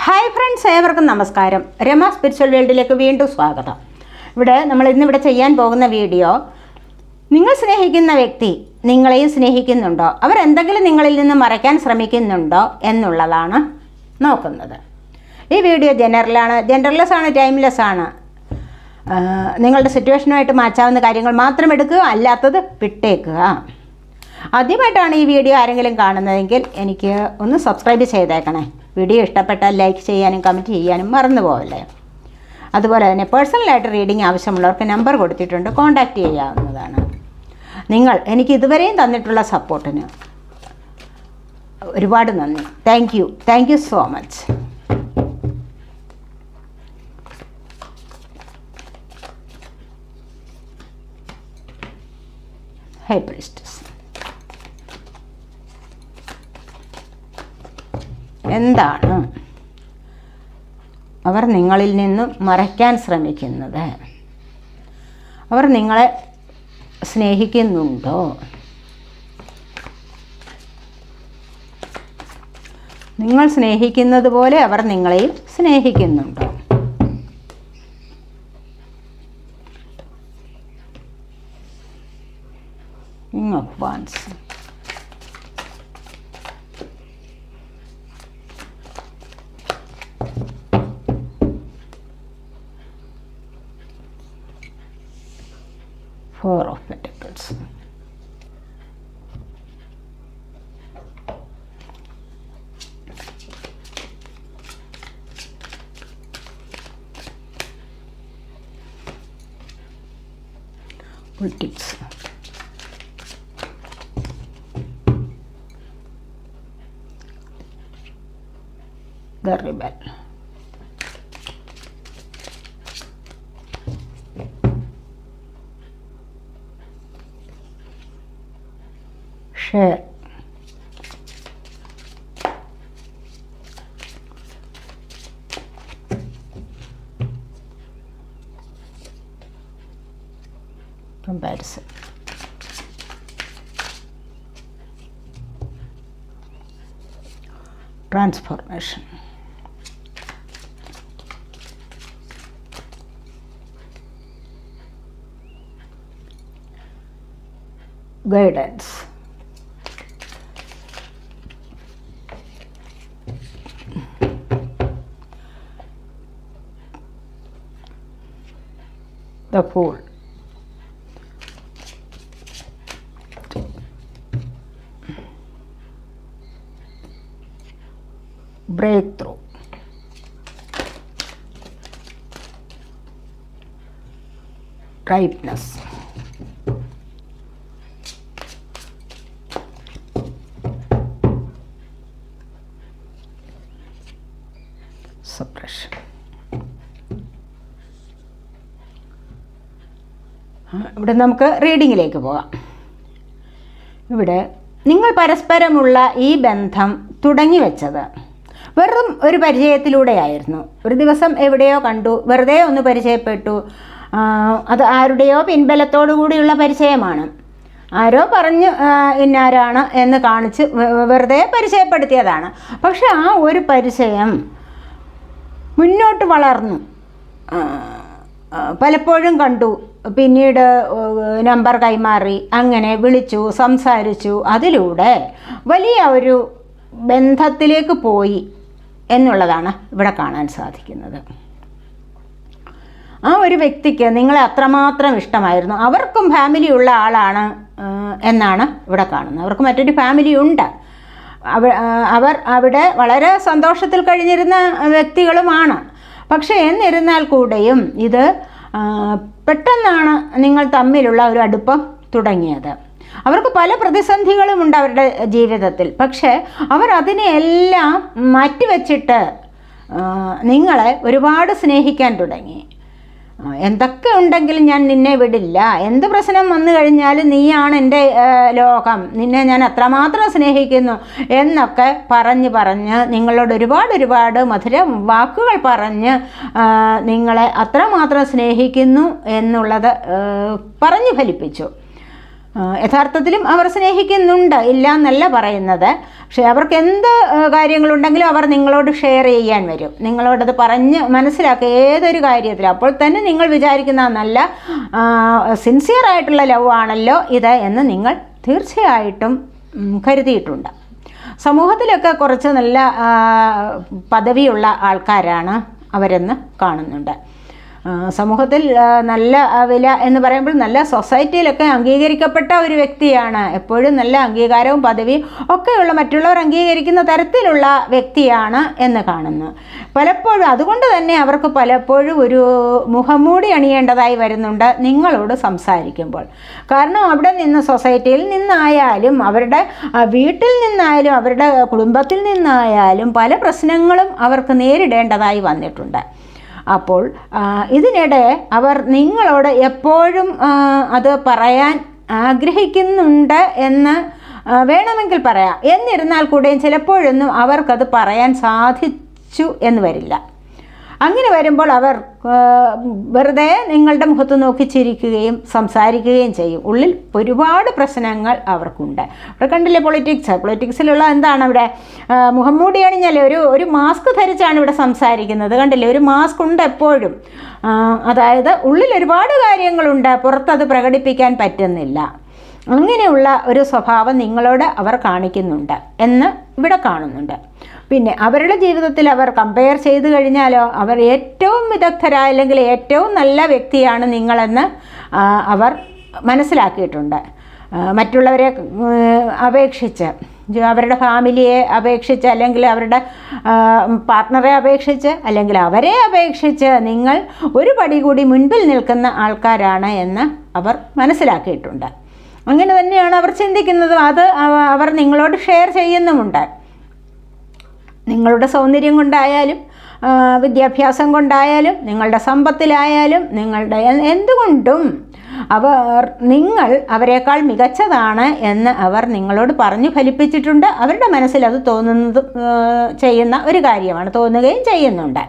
Hi friends ഏവർക്കും നമസ്കാരം. Rama spiritual വേൾഡിലേക്ക് വീണ്ടും സ്വാഗതം. ഇവിടെ നമ്മൾ ഇന്നിവിടെ ചെയ്യാൻ പോകുന്ന വീഡിയോ നിങ്ങൾ സ്നേഹിക്കുന്ന വ്യക്തി നിങ്ങളെയും സ്നേഹിക്കുന്നുണ്ടോ? അവർ എന്തെങ്കിലും നിങ്ങളിൽ നിന്ന് മറയ്ക്കാൻ ശ്രമിക്കുന്നുണ്ടോ എന്നുള്ളതാണ് നോക്കുന്നത്. ഈ വീഡിയോ ജനറലാണ് ജനറൽലെസ് ആണ് ടൈംലെസ് ആണ്. നിങ്ങളുടെ സിറ്റുവേഷനുമായിട്ട് മാച്ചാവുന്ന കാര്യങ്ങൾ മാത്രം എടുക്കുക അല്ലാത്തത് വിട്ടേക്കുക. ആദ്യമായിട്ടാണ് ഈ വീഡിയോ ആരെങ്കിലും കാണുന്നതെങ്കിൽ എനിക്ക് ഒന്ന് സബ്സ്ക്രൈബ് ചെയ്തേക്കണേ. വീഡിയോ ഇഷ്ടപ്പെട്ടാൽ ലൈക്ക് ചെയ്യാനും കമന്റ് ചെയ്യാനും മറന്നു പോവല്ലേ അതുപോലെ തന്നെ പേഴ്സണലായിട്ട് റീഡിംഗ് ആവശ്യമുള്ളവർക്ക് നമ്പർ കൊടുത്തിട്ടുണ്ട് കോൺടാക്റ്റ് ചെയ്യാവുന്നതാണ്. നിങ്ങൾ എനിക്ക് ഇതുവരെയും തന്നിട്ടുള്ള സപ്പോർട്ടിന് ഒരുപാട് നന്ദി. Thank you thank you so much high priestess എന്താണ്? അവർ നിങ്ങളിൽ നിന്നും മറയ്ക്കാൻ ശ്രമിക്കുന്നത്. അവർ നിങ്ങളെ സ്നേഹിക്കുന്നുണ്ടോ? നിങ്ങൾ സ്നേഹിക്കുന്നത് പോലെ അവർ നിങ്ങളെയും സ്നേഹിക്കുന്നുണ്ടോ? Four of Pentacles. Politics. The rebel. Share. Comparison. Transformation. Guidance. The Fool. Breakthrough. Ripeness. ഇവിടെ നമുക്ക് റീഡിങ്ങിലേക്ക് പോകാം. ഇവിടെ നിങ്ങൾ പരസ്പരമുള്ള ഈ ബന്ധം തുടങ്ങി വെച്ചത് വെറും ഒരു പരിചയത്തിലൂടെയായിരുന്നു. ഒരു ദിവസം എവിടെയോ കണ്ടു വെറുതെ ഒന്ന് പരിചയപ്പെട്ടു. അത് ആരുടെയോ പിൻബലത്തോടു കൂടിയുള്ള പരിചയമാണ്. ആരോ പറഞ്ഞ് ഇന്നാരാണ് എന്ന് കാണിച്ച് വെറുതെ പരിചയപ്പെടുത്തിയതാണ്. പക്ഷെ ആ ഒരു പരിചയം മുന്നോട്ട് വളർന്നു. പലപ്പോഴും കണ്ടു. പിന്നീട് നമ്പർ കൈമാറി അങ്ങനെ വിളിച്ചു സംസാരിച്ചു. അതിലൂടെ വലിയ ഒരു ബന്ധത്തിലേക്ക് പോയി എന്നുള്ളതാണ് ഇവിടെ കാണാൻ സാധിക്കുന്നത്. ആ ഒരു വ്യക്തിക്ക് നിങ്ങളെ അത്രമാത്രം ഇഷ്ടമായിരുന്നു. അവർക്കും ഫാമിലി ഉള്ള ആളാണ് എന്നാണ് ഇവിടെ കാണുന്നത്. അവർക്ക് മറ്റൊരു ഫാമിലി ഉണ്ട്. അവർ അവിടെ വളരെ സന്തോഷത്തിൽ കഴിഞ്ഞിരുന്ന വ്യക്തികളുമാണ്. പക്ഷേ എന്നിരുന്നാൽ കൂടെയും ഇത് പെട്ടെന്നാണ് നിങ്ങൾ തമ്മിലുള്ള ഒരു അടുപ്പം തുടങ്ങിയത്. അവർക്ക് പല പ്രതിസന്ധികളും ഉണ്ട് അവരുടെ ജീവിതത്തിൽ. പക്ഷേ അവർ അതിനെയെല്ലാം മാറ്റിവെച്ചിട്ട് നിങ്ങളെ ഒരുപാട് സ്നേഹിക്കാൻ തുടങ്ങി. എന്തൊക്കെ ഉണ്ടെങ്കിലും ഞാൻ നിന്നെ വിടില്ല. എന്ത് പ്രശ്നം വന്നു കഴിഞ്ഞാലും നീയാണ് എന്റെ ലോകം. നിന്നെ ഞാൻ അത്രമാത്രം സ്നേഹിക്കുന്നു എന്നൊക്കെ പറഞ്ഞ് പറഞ്ഞ് നിങ്ങളോട് ഒരുപാട് ഒരുപാട് മധുര വാക്കുകൾ പറഞ്ഞ് നിങ്ങളെ അത്രമാത്രം സ്നേഹിക്കുന്നു എന്നുള്ളത് പറഞ്ഞു ഫലിപ്പിച്ചു. യഥാർത്ഥത്തിലും അവർ സ്നേഹിക്കുന്നുണ്ട് ഇല്ല എന്നല്ല പറയുന്നത്. പക്ഷേ അവർക്ക് എന്ത് കാര്യങ്ങളുണ്ടെങ്കിലും അവർ നിങ്ങളോട് ഷെയർ ചെയ്യാൻ വരും. നിങ്ങളോടത് പറഞ്ഞ് മനസ്സിലാക്കുക ഏതൊരു കാര്യത്തിലും. അപ്പോൾ തന്നെ നിങ്ങൾ വിചാരിക്കുന്ന നല്ല സിൻസിയർ ആയിട്ടുള്ള ലവ് ആണല്ലോ ഇത് എന്ന് നിങ്ങൾ തീർച്ചയായിട്ടും കരുതിയിട്ടുണ്ട്. സമൂഹത്തിലൊക്കെ കുറച്ച് നല്ല പദവിയുള്ള ആൾക്കാരാണ് അവരെന്ന് കാണുന്നുണ്ട്. സമൂഹത്തിൽ നല്ല വില എന്ന് പറയുമ്പോൾ നല്ല സൊസൈറ്റിയിലൊക്കെ അംഗീകരിക്കപ്പെട്ട ഒരു വ്യക്തിയാണ്. എപ്പോഴും നല്ല അംഗീകാരവും പദവിയും ഒക്കെയുള്ള മറ്റുള്ളവർ അംഗീകരിക്കുന്ന തരത്തിലുള്ള വ്യക്തിയാണ് എന്ന് കാണുന്നു. പലപ്പോഴും അതുകൊണ്ട് തന്നെ അവർക്ക് പലപ്പോഴും ഒരു മുഖംമൂടി അണിയേണ്ടതായി വരുന്നുണ്ട് നിങ്ങളോട് സംസാരിക്കുമ്പോൾ. കാരണം അവിടെ നിന്ന് സൊസൈറ്റിയിൽ നിന്നായാലും അവരുടെ വീട്ടിൽ നിന്നായാലും അവരുടെ കുടുംബത്തിൽ നിന്നായാലും പല പ്രശ്നങ്ങളും അവർക്ക് നേരിടേണ്ടതായി വന്നിട്ടുണ്ട്. അപ്പോൾ ഇതിനിടെ അവർ നിങ്ങളോട് എപ്പോഴും അത് പറയാൻ ആഗ്രഹിക്കുന്നുണ്ട് എന്ന് വേണമെങ്കിൽ പറയാം. എന്നിരുന്നാൽ കൂടെയും ചിലപ്പോഴൊന്നും അവർക്കത് പറയാൻ സാധിച്ചു എന്ന് വരില്ല. അങ്ങനെ വരുമ്പോൾ അവർ വെറുതെ നിങ്ങളുടെ മുഖത്ത് നോക്കി ചിരിക്കുകയും സംസാരിക്കുകയും ചെയ്യും. ഉള്ളിൽ ഒരുപാട് പ്രശ്നങ്ങൾ അവർക്കുണ്ട്. അവിടെ കണ്ടില്ലേ പൊളിറ്റിക്സ് പൊളിറ്റിക്സിലുള്ള എന്താണ് അവിടെ? മുഖം മൂടി അണിഞ്ഞാൽ ഒരു ഒരു മാസ്ക് ധരിച്ചാണ് ഇവിടെ സംസാരിക്കുന്നത്. കണ്ടില്ലേ? ഒരു മാസ്ക് ഉണ്ട് എപ്പോഴും. അതായത് ഉള്ളിൽ ഒരുപാട് കാര്യങ്ങളുണ്ട്. പുറത്തത് പ്രകടിപ്പിക്കാൻ പറ്റുന്നില്ല. അങ്ങനെയുള്ള ഒരു സ്വഭാവം നിങ്ങളോട് അവർ കാണിക്കുന്നുണ്ട് എന്ന് ഇവിടെ കാണുന്നുണ്ട്. പിന്നെ അവരുടെ ജീവിതത്തിൽ അവർ കമ്പയർ ചെയ്ത് കഴിഞ്ഞാലോ അവർ ഏറ്റവും വിദഗ്ധരായ അല്ലെങ്കിൽ ഏറ്റവും നല്ല വ്യക്തിയാണ് നിങ്ങളെന്ന് അവർ മനസ്സിലാക്കിയിട്ടുണ്ട്. മറ്റുള്ളവരെ അപേക്ഷിച്ച് അവരുടെ ഫാമിലിയെ അപേക്ഷിച്ച് അല്ലെങ്കിൽ അവരുടെ പാർട്ട്ണറെ അപേക്ഷിച്ച് അല്ലെങ്കിൽ അവരെ അപേക്ഷിച്ച് നിങ്ങൾ ഒരു പടി കൂടി മുൻപിൽ നിൽക്കുന്ന ആൾക്കാരാണ് എന്ന് അവർ മനസ്സിലാക്കിയിട്ടുണ്ട്. അങ്ങനെ തന്നെയാണ് അവർ ചിന്തിക്കുന്നതും. അത് അവർ നിങ്ങളോട് ഷെയർ ചെയ്യുന്നുമുണ്ട്. നിങ്ങളുടെ സൗന്ദര്യം കൊണ്ടായാലും വിദ്യാഭ്യാസം കൊണ്ടായാലും നിങ്ങളുടെ സമ്പത്തിലായാലും നിങ്ങളുടെ എന്തുകൊണ്ടും അവർ നിങ്ങൾ അവരെക്കാൾ മികച്ചതാണ് എന്ന് അവർ നിങ്ങളോട് പറഞ്ഞു ഫലിപ്പിച്ചിട്ടുണ്ട്. അവരുടെ മനസ്സിൽ അത് തോന്നുന്നത് ചെയ്യുന്ന ഒരു കാര്യമാണ് തോന്നുകയും ചെയ്യുന്നുണ്ട്.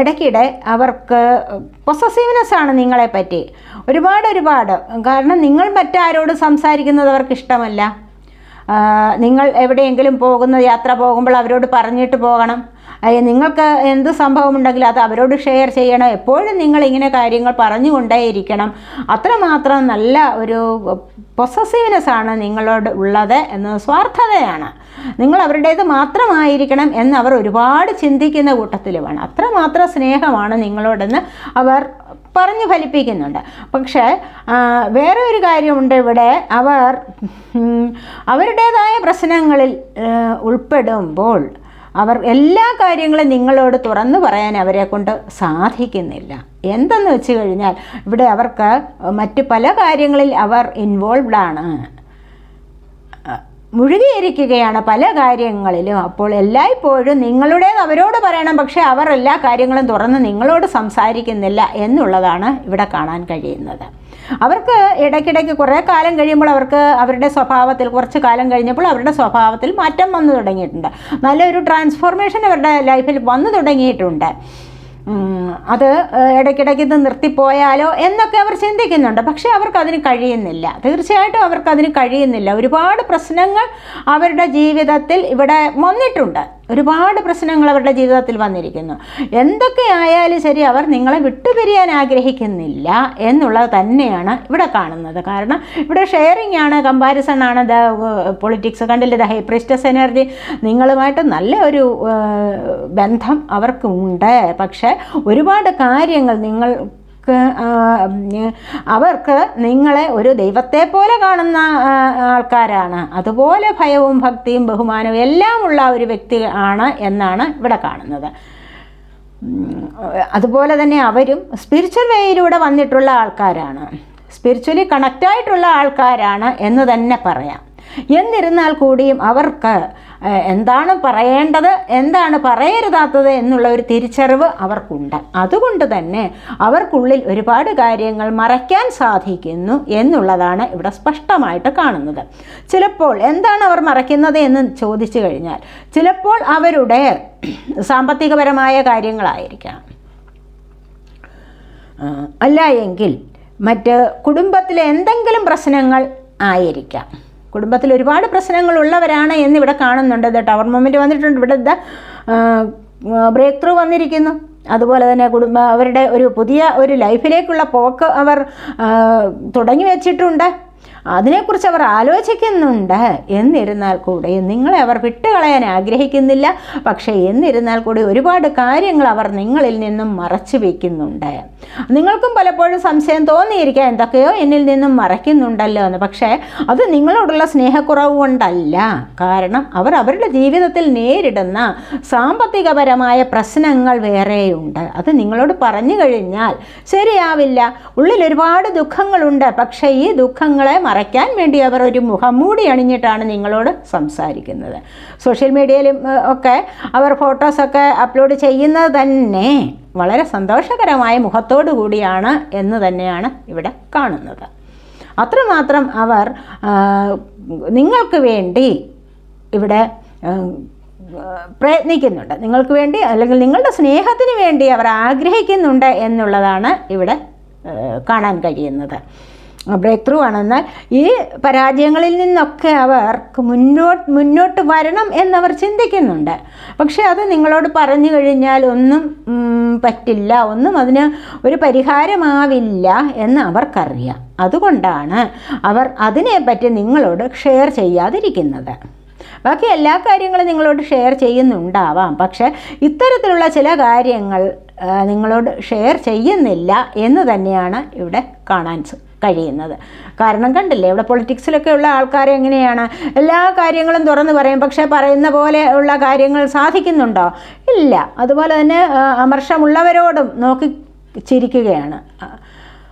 ഇടയ്ക്കിടെ അവർക്ക് പൊസസീവ്നെസ് ആണ് നിങ്ങളെപ്പറ്റി. ഒരുപാട് ഒരുപാട്. കാരണം നിങ്ങൾ മറ്റാരോട് സംസാരിക്കുന്നത് അവർക്ക് ഇഷ്ടമല്ല നിങ്ങൾ എവിടെയെങ്കിലും പോകുന്ന യാത്ര പോകുമ്പോൾ അവരോട് പറഞ്ഞിട്ട് പോകണം. നിങ്ങൾക്ക് എന്ത് സംഭവമുണ്ടെങ്കിലും അത് അവരോട് ഷെയർ ചെയ്യണം. എപ്പോഴും നിങ്ങൾ ഇങ്ങനെ കാര്യങ്ങൾ പറഞ്ഞുകൊണ്ടേയിരിക്കണം. അത്രമാത്രം നല്ല ഒരു പൊസസീവ്നെസ് ആണ് നിങ്ങളോട് ഉള്ളത് എന്ന് സ്വാർത്ഥതയാണ്. നിങ്ങൾ അവരുടേത് മാത്രമായിരിക്കണം എന്ന് അവർ ഒരുപാട് ചിന്തിക്കുന്ന കൂട്ടത്തിലുമാണ്. അത്രമാത്രം സ്നേഹമാണ് നിങ്ങളോടെന്ന് അവർ പറഞ്ഞു ഫലിപ്പിക്കുന്നുണ്ട്. പക്ഷേ വേറെ ഒരു കാര്യമുണ്ട് ഇവിടെ. അവർ അവരുടേതായ പ്രശ്നങ്ങളിൽ ഉൾപ്പെടുമ്പോൾ അവർ എല്ലാ കാര്യങ്ങളും നിങ്ങളോട് തുറന്നു പറയാൻ അവരെ കൊണ്ട് സാധിക്കുന്നില്ല. എന്തെന്ന് വെച്ച് കഴിഞ്ഞാൽ ഇവിടെ അവർക്ക് മറ്റ് പല കാര്യങ്ങളിൽ അവർ ഇൻവോൾവ്ഡ് ആണ്. മുഴുകിയിരിക്കുകയാണ് പല കാര്യങ്ങളിലും. അപ്പോൾ എല്ലായ്പ്പോഴും നിങ്ങളുടേത് അവരോട് പറയണം പക്ഷേ അവർ എല്ലാ കാര്യങ്ങളും തുറന്ന് നിങ്ങളോട് സംസാരിക്കുന്നില്ല എന്നുള്ളതാണ് ഇവിടെ കാണാൻ കഴിയുന്നത്. അവർക്ക് ഇടയ്ക്കിടയ്ക്ക് കുറേ കാലം കഴിയുമ്പോൾ അവർക്ക് അവരുടെ സ്വഭാവത്തിൽ കുറച്ച് കാലം കഴിഞ്ഞപ്പോൾ അവരുടെ സ്വഭാവത്തിൽ മാറ്റം വന്നു തുടങ്ങിയിട്ടുണ്ട്. നല്ലൊരു ട്രാൻസ്ഫോർമേഷൻ അവരുടെ ലൈഫിൽ വന്നു തുടങ്ങിയിട്ടുണ്ട്. അത് ഇടയ്ക്കിടയ്ക്ക് ഇത് നിർത്തിപ്പോയാലോ എന്നൊക്കെ അവർ ചിന്തിക്കുന്നുണ്ട്. പക്ഷേ അവർക്കതിന് കഴിയുന്നില്ല. തീർച്ചയായിട്ടും അവർക്കതിന് കഴിയുന്നില്ല. ഒരുപാട് പ്രശ്നങ്ങൾ അവരുടെ ജീവിതത്തിൽ ഇവിടെ വന്നിട്ടുണ്ട്. ഒരുപാട് പ്രശ്നങ്ങൾ അവരുടെ ജീവിതത്തിൽ വന്നിരിക്കുന്നു. എന്തൊക്കെ ആയാലും ശരി അവർ നിങ്ങളെ വിട്ടുപിരിയാൻ ആഗ്രഹിക്കുന്നില്ല എന്നുള്ളത് തന്നെയാണ് ഇവിടെ കാണുന്നത്. കാരണം ഇവിടെ ഷെയറിംഗ് ആണ് കമ്പാരിസൺ ആണ് ദ പൊളിറ്റിക്സ് കണ്ടില്ലേ? ദ ഹൈപ്രിസ്റ്റസ് എനർജി നിങ്ങളുമായിട്ട് നല്ല ഒരു ബന്ധം അവർക്കുണ്ട് പക്ഷേ ഒരുപാട് കാര്യങ്ങൾ നിങ്ങൾ ക്ക്, ആ, ഉം, അവർക്ക് നിങ്ങളെ ഒരു ദൈവത്തെ പോലെ കാണുന്ന ആൾക്കാരാണ്. അതുപോലെ ഭയവും ഭക്തിയും ബഹുമാനവും എല്ലാം ഉള്ള ഒരു വ്യക്തി ആണ് എന്നാണ് ഇവിടെ കാണുന്നത്. അതുപോലെ തന്നെ അവരും സ്പിരിച്വൽ വേയിലൂടെ വന്നിട്ടുള്ള ആൾക്കാരാണ്. സ്പിരിച്വലി കണക്റ്റായിട്ടുള്ള ആൾക്കാരാണ് എന്ന് തന്നെ പറയാം. എന്നിരുന്നാൽ കൂടിയും അവർക്ക് എന്താണ് പറയേണ്ടത്? എന്താണ് പറയരുതാത്തത് എന്നുള്ള ഒരു തിരിച്ചറിവ് അവർക്കുണ്ട്. അതുകൊണ്ട് തന്നെ അവർക്കുള്ളിൽ ഒരുപാട് കാര്യങ്ങൾ മറയ്ക്കാൻ സാധിക്കുന്നു എന്നുള്ളതാണ് ഇവിടെ സ്പഷ്ടമായിട്ട് കാണുന്നത്. ചിലപ്പോൾ എന്താണ് അവർ മറയ്ക്കുന്നത് എന്ന് ചോദിച്ചു കഴിഞ്ഞാൽ ചിലപ്പോൾ അവരുടെ സാമ്പത്തികപരമായ കാര്യങ്ങളായിരിക്കാം. അല്ല എങ്കിൽ മറ്റ് കുടുംബത്തിലെ എന്തെങ്കിലും പ്രശ്നങ്ങൾ ആയിരിക്കാം. കുടുംബത്തിൽ ഒരുപാട് പ്രശ്നങ്ങളുള്ളവരാണ് എന്നിവിടെ കാണുന്നുണ്ട്. ഇത് ടവർ മൊമെന്റ് വന്നിട്ടുണ്ട്. ഇവിടെ ഇതാ ബ്രേക്ക് ത്രൂ വന്നിരിക്കുന്നു. അതുപോലെ തന്നെ കുടുംബ അവരുടെ ഒരു പുതിയ ഒരു ലൈഫിലേക്കുള്ള പോക്ക് അവർ തുടങ്ങി വെച്ചിട്ടുണ്ട്. അതിനെക്കുറിച്ച് അവർ ആലോചിക്കുന്നുണ്ട്. എന്നിരുന്നാൽ കൂടെ നിങ്ങളെ അവർ വിട്ടുകളയാൻ ആഗ്രഹിക്കുന്നില്ല. പക്ഷേ എന്നിരുന്നാൽ കൂടി ഒരുപാട് കാര്യങ്ങൾ അവർ നിങ്ങളിൽ നിന്നും മറച്ചു വയ്ക്കുന്നുണ്ട് നിങ്ങൾക്കും പലപ്പോഴും സംശയം തോന്നിയിരിക്കാം എന്തൊക്കെയോ എന്നിൽ നിന്നും മറയ്ക്കുന്നുണ്ടല്ലോ എന്ന്. പക്ഷേ അത് നിങ്ങളോടുള്ള സ്നേഹക്കുറവ് കൊണ്ടല്ല കാരണം അവർ അവരുടെ ജീവിതത്തിൽ നേരിടുന്ന സാമ്പത്തികപരമായ പ്രശ്നങ്ങൾ വേറെയുണ്ട്. അത് നിങ്ങളോട് പറഞ്ഞു കഴിഞ്ഞാൽ ശരിയാവില്ല. ഉള്ളിൽ ഒരുപാട് ദുഃഖങ്ങളുണ്ട്. പക്ഷേ ഈ ദുഃഖങ്ങളെ മറയ്ക്കാൻ വേണ്ടി അവർ ഒരു മുഖംമൂടി അണിഞ്ഞിട്ടാണ് നിങ്ങളോട് സംസാരിക്കുന്നത്. സോഷ്യൽ മീഡിയയിലും ഒക്കെ അവർ ഫോട്ടോസൊക്കെ അപ്ലോഡ് ചെയ്യുന്നത് തന്നെ വളരെ സന്തോഷകരമായ മുഖത്തോടു കൂടിയാണ് എന്ന് തന്നെയാണ് ഇവിടെ കാണുന്നത്. അത്രമാത്രം അവർ നിങ്ങൾക്ക് വേണ്ടി ഇവിടെ പ്രയത്നിക്കുന്നുണ്ട്. നിങ്ങൾക്ക് വേണ്ടി അല്ലെങ്കിൽ നിങ്ങളുടെ സ്നേഹത്തിന് വേണ്ടി അവർ ആഗ്രഹിക്കുന്നുണ്ട് എന്നുള്ളതാണ് ഇവിടെ കാണാൻ കഴിയുന്നത്. ബ്രേക്ക് ത്രൂ ആണെന്നാൽ ഈ പരാജയങ്ങളിൽ നിന്നൊക്കെ അവർക്ക് മുന്നോട്ട് മുന്നോട്ട് വരണം എന്നവർ ചിന്തിക്കുന്നുണ്ട്. പക്ഷേ അത് നിങ്ങളോട് പറഞ്ഞു കഴിഞ്ഞാൽ ഒന്നും പറ്റില്ല. ഒന്നും അതിന് ഒരു പരിഹാരമാവില്ല എന്ന് അവർക്കറിയാം. അതുകൊണ്ടാണ് അവർ അതിനെപ്പറ്റി നിങ്ങളോട് ഷെയർ ചെയ്യാതിരിക്കുന്നത്. ബാക്കി എല്ലാ കാര്യങ്ങളും നിങ്ങളോട് ഷെയർ ചെയ്യുന്നുണ്ടാവാം. പക്ഷേ ഇത്തരത്തിലുള്ള ചില കാര്യങ്ങൾ നിങ്ങളോട് ഷെയർ ചെയ്യുന്നില്ല എന്ന് തന്നെയാണ് ഇവിടെ കാണാൻ കഴിയുന്നത്. കാരണം കണ്ടില്ലേ ഇവിടെ പൊളിറ്റിക്സിലൊക്കെ ഉള്ള ആൾക്കാർ എങ്ങനെയാണ്? എല്ലാ കാര്യങ്ങളും തുറന്നു പറയും പക്ഷേ പറയുന്ന പോലെ ഉള്ള കാര്യങ്ങൾ സാധിക്കുന്നുണ്ടോ? ഇല്ല. അതുപോലെ തന്നെ അമർഷമുള്ളവരോടും നോക്കി ചിരിക്കുകയാണ്.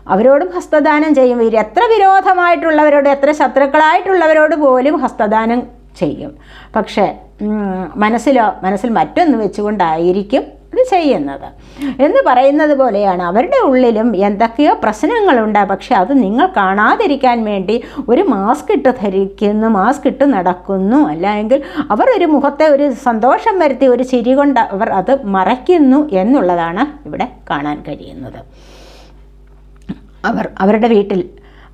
അവരോടും ഹസ്തദാനം ചെയ്യും. ഇവർ എത്ര വിരോധമായിട്ടുള്ളവരോട് എത്ര ശത്രുക്കളായിട്ടുള്ളവരോട് പോലും ഹസ്തദാനം ചെയ്യും. പക്ഷേ മനസ്സിലോ മനസ്സിൽ മറ്റൊന്ന് വെച്ചുകൊണ്ടായിരിക്കും ഇത് ചെയ്യുന്നത്. എന്ന് പറയുന്നത് പോലെയാണ് അവരുടെ ഉള്ളിലും എന്തൊക്കെയോ പ്രശ്നങ്ങളുണ്ട്. പക്ഷെ അത് നിങ്ങൾ കാണാതിരിക്കാൻ വേണ്ടി ഒരു മാസ്ക് ഇട്ട് ധരിക്കുന്നു മാസ്ക് ഇട്ട് നടക്കുന്നു. അല്ലെങ്കിൽ അവർ ഒരു മുഖത്തെ ഒരു സന്തോഷം വരുത്തി ഒരു ചിരി കൊണ്ട് അവർ അത് മറയ്ക്കുന്നു എന്നുള്ളതാണ് ഇവിടെ കാണാൻ കഴിയുന്നത്. അവർ അവരുടെ വീട്ടിൽ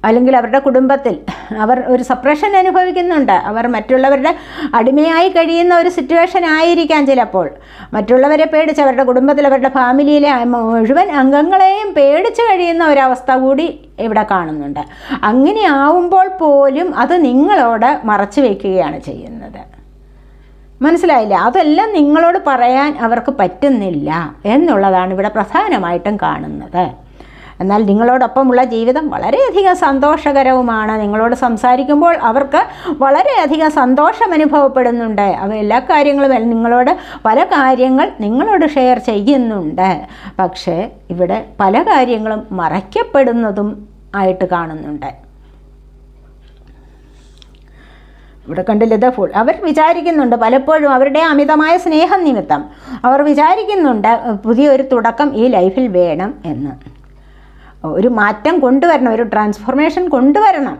അല്ലെങ്കിൽ അവരുടെ കുടുംബത്തിൽ അവർ ഒരു സപ്രഷൻ അനുഭവിക്കുന്നുണ്ട്. അവർ മറ്റുള്ളവരുടെ അടിമയായി കഴിയുന്ന ഒരു സിറ്റുവേഷൻ ആയിരിക്കാം ചിലപ്പോൾ. മറ്റുള്ളവരെ പേടിച്ച് അവരുടെ കുടുംബത്തിൽ അവരുടെ ഫാമിലിയിലെ മുഴുവൻ അംഗങ്ങളെയും പേടിച്ച് കഴിയുന്ന ഒരവസ്ഥ കൂടി ഇവിടെ കാണുന്നുണ്ട്. അങ്ങനെ ആവുമ്പോൾ പോലും അത് നിങ്ങളോട് മറച്ചു വയ്ക്കുകയാണ് ചെയ്യുന്നത്. മനസ്സിലായില്ല? അതെല്ലാം നിങ്ങളോട് പറയാൻ അവർക്ക് പറ്റുന്നില്ല എന്നുള്ളതാണ് ഇവിടെ പ്രധാനമായിട്ടും കാണുന്നത്. എന്നാൽ നിങ്ങളോടൊപ്പമുള്ള ജീവിതം വളരെയധികം സന്തോഷകരവുമാണ്. നിങ്ങളോട് സംസാരിക്കുമ്പോൾ അവർക്ക് വളരെയധികം സന്തോഷം അനുഭവപ്പെടുന്നുണ്ട്. അവ എല്ലാ കാര്യങ്ങളും നിങ്ങളോട് പല കാര്യങ്ങൾ നിങ്ങളോട് ഷെയർ ചെയ്യുന്നുണ്ട്. പക്ഷേ ഇവിടെ പല കാര്യങ്ങളും മറയ്ക്കപ്പെടുന്നതും ആയിട്ട് കാണുന്നുണ്ട്. ഇവിടെ കണ്ടില്ല ഇത് ഫുൾ അവർ വിചാരിക്കുന്നുണ്ട് പലപ്പോഴും അവരുടെ അമിതമായ സ്നേഹം നിമിത്തം. അവർ വിചാരിക്കുന്നുണ്ട് പുതിയൊരു തുടക്കം ഈ ലൈഫിൽ വേണം എന്ന്. ഒരു മാറ്റം കൊണ്ടുവരണം ഒരു ട്രാൻസ്ഫോർമേഷൻ കൊണ്ടുവരണം.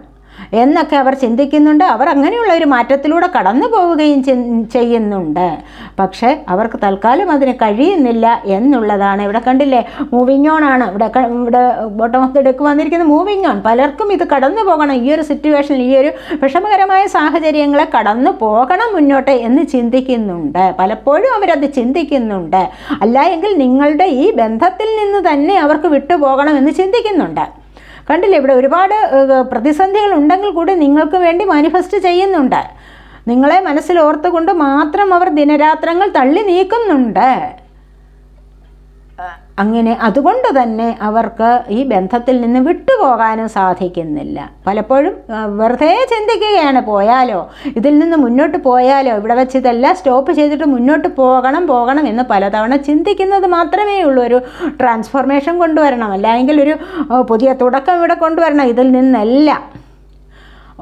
എന്നൊക്കെ അവർ ചിന്തിക്കുന്നുണ്ട്. അവർ അങ്ങനെയുള്ള ഒരു മാറ്റത്തിലൂടെ കടന്നു പോവുകയും ചെയ്യുന്നുണ്ട്. പക്ഷേ അവർക്ക് തൽക്കാലം അതിന് കഴിയുന്നില്ല എന്നുള്ളതാണ് ഇവിടെ കണ്ടില്ലേ? മൂവിങ് ഓൺ ആണ്. ഇവിടെ ഇവിടെ ബോട്ടം ഓഫ് ദി ഡെക്ക് വന്നിരിക്കുന്ന. മൂവിങ് ഓൺ പലർക്കും ഇത് കടന്നു പോകണം. ഈ ഒരു സിറ്റുവേഷനിൽ ഈ ഒരു വിഷമകരമായ സാഹചര്യങ്ങളെ കടന്നു പോകണം മുന്നോട്ട് എന്ന് ചിന്തിക്കുന്നുണ്ട്. പലപ്പോഴും അവരത് ചിന്തിക്കുന്നുണ്ട്. അല്ല എങ്കിൽ നിങ്ങളുടെ ഈ ബന്ധത്തിൽ നിന്ന് തന്നെ അവർക്ക് വിട്ടുപോകണം എന്ന് ചിന്തിക്കുന്നുണ്ട്. കണ്ടില്ലേ ഇവിടെ ഒരുപാട് പ്രതിസന്ധികൾ ഉണ്ടെങ്കിൽ കൂടി നിങ്ങൾക്ക് വേണ്ടി മാനിഫെസ്റ്റ് ചെയ്യുന്നുണ്ട്. നിങ്ങളെ മനസ്സിൽ ഓർത്തുകൊണ്ട് മാത്രം അവർ ദിനരാത്രങ്ങൾ തള്ളി നീക്കുന്നുണ്ട്. അങ്ങനെ അതുകൊണ്ട് തന്നെ അവർക്ക് ഈ ബന്ധത്തിൽ നിന്ന് വിട്ടുപോകാനും സാധിക്കുന്നില്ല. പലപ്പോഴും വെറുതെ ചിന്തിക്കുകയാണ് പോയാലോ? ഇതിൽ നിന്ന് മുന്നോട്ട് പോയാലോ? ഇവിടെ വെച്ച് ഇതെല്ലാം സ്റ്റോപ്പ് ചെയ്തിട്ട് മുന്നോട്ട് പോകണം പോകണം എന്ന് പലതവണ ചിന്തിക്കുന്നത് മാത്രമേ ഉള്ളൂ. ഒരു ട്രാൻസ്ഫോർമേഷൻ കൊണ്ടുവരണം അല്ലെങ്കിൽ ഒരു പുതിയ തുടക്കം ഇവിടെ കൊണ്ടുവരണം. ഇതിൽ നിന്നെല്ലാം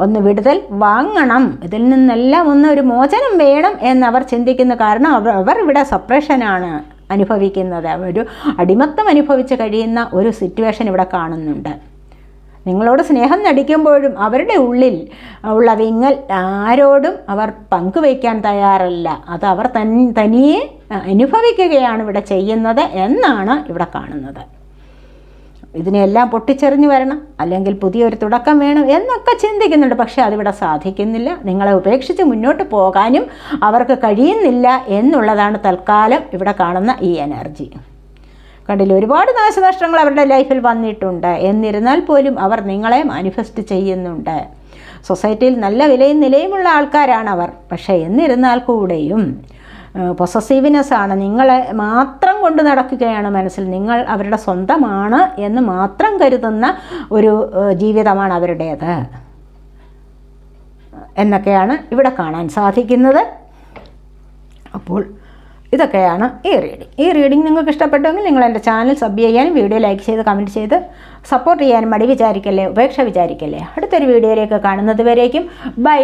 ഒന്ന് വിടുതൽ വാങ്ങണം. ഇതിൽ നിന്നെല്ലാം ഒന്ന് ഒരു മോചനം വേണം എന്നവർ ചിന്തിക്കുന്ന കാരണം അവർ ഇവിടെ സപ്രഷനാണ് അനുഭവിക്കുന്നത്. ഒരു അടിമത്തം അനുഭവിച്ച് കഴിയുന്ന ഒരു സിറ്റുവേഷൻ ഇവിടെ കാണുന്നുണ്ട്. നിങ്ങളോട് സ്നേഹം നടിക്കുമ്പോഴും അവരുടെ ഉള്ളിൽ ഉള്ള വിങ്ങൽ ആരോടും അവർ പങ്കുവയ്ക്കാൻ തയ്യാറല്ല. അത് അവർ തൻ തനിയെ അനുഭവിക്കുകയാണ് ഇവിടെ ചെയ്യുന്നത് എന്നാണ് ഇവിടെ കാണുന്നത്. ഇതിനെല്ലാം പൊട്ടിച്ചെറിഞ്ഞു വരണം. അല്ലെങ്കിൽ പുതിയൊരു തുടക്കം വേണം എന്നൊക്കെ ചിന്തിക്കുന്നുണ്ട്. പക്ഷേ അതിവിടെ സാധിക്കുന്നില്ല. നിങ്ങളെ ഉപേക്ഷിച്ച് മുന്നോട്ട് പോകാനും അവർക്ക് കഴിയുന്നില്ല എന്നുള്ളതാണ് തൽക്കാലം ഇവിടെ കാണുന്ന ഈ എനർജി. കണ്ടില്ല ഒരുപാട് നാശനഷ്ടങ്ങൾ അവരുടെ ലൈഫിൽ വന്നിട്ടുണ്ട്. എന്നിരുന്നാൽ പോലും അവർ നിങ്ങളെ മാനിഫെസ്റ്റ് ചെയ്യുന്നുണ്ട്. സൊസൈറ്റിയിൽ നല്ല വിലയും നിലയുമുള്ള ആൾക്കാരാണ് അവർ പക്ഷേ എന്നിരുന്നാൽ കൂടെയും പൊസസീവ്നെസ് ആണ്. നിങ്ങളെ മാത്രം കൊണ്ട് നടക്കുകയാണ് മനസ്സിൽ. നിങ്ങൾ അവരുടെ സ്വന്തമാണ് എന്ന് മാത്രം കരുതുന്ന ഒരു ജീവിതമാണ് അവരുടേത്. എന്നൊക്കെയാണ് ഇവിടെ കാണാൻ സാധിക്കുന്നത്. അപ്പോൾ ഇതൊക്കെയാണ് ഈ റീഡിങ് ഈ റീഡിങ് നിങ്ങൾക്ക് ഇഷ്ടപ്പെട്ടുവെങ്കിൽ നിങ്ങൾ എന്റെ ചാനൽ സബ് ചെയ്യാനും വീഡിയോ ലൈക്ക് ചെയ്ത് കമന്റ് ചെയ്ത് സപ്പോർട്ട് ചെയ്യാനും മടി വിചാരിക്കല്ലേ ഉപേക്ഷ വിചാരിക്കല്ലേ? അടുത്തൊരു വീഡിയോയിലേക്ക് കാണുന്നത് വരേക്കും. ബൈ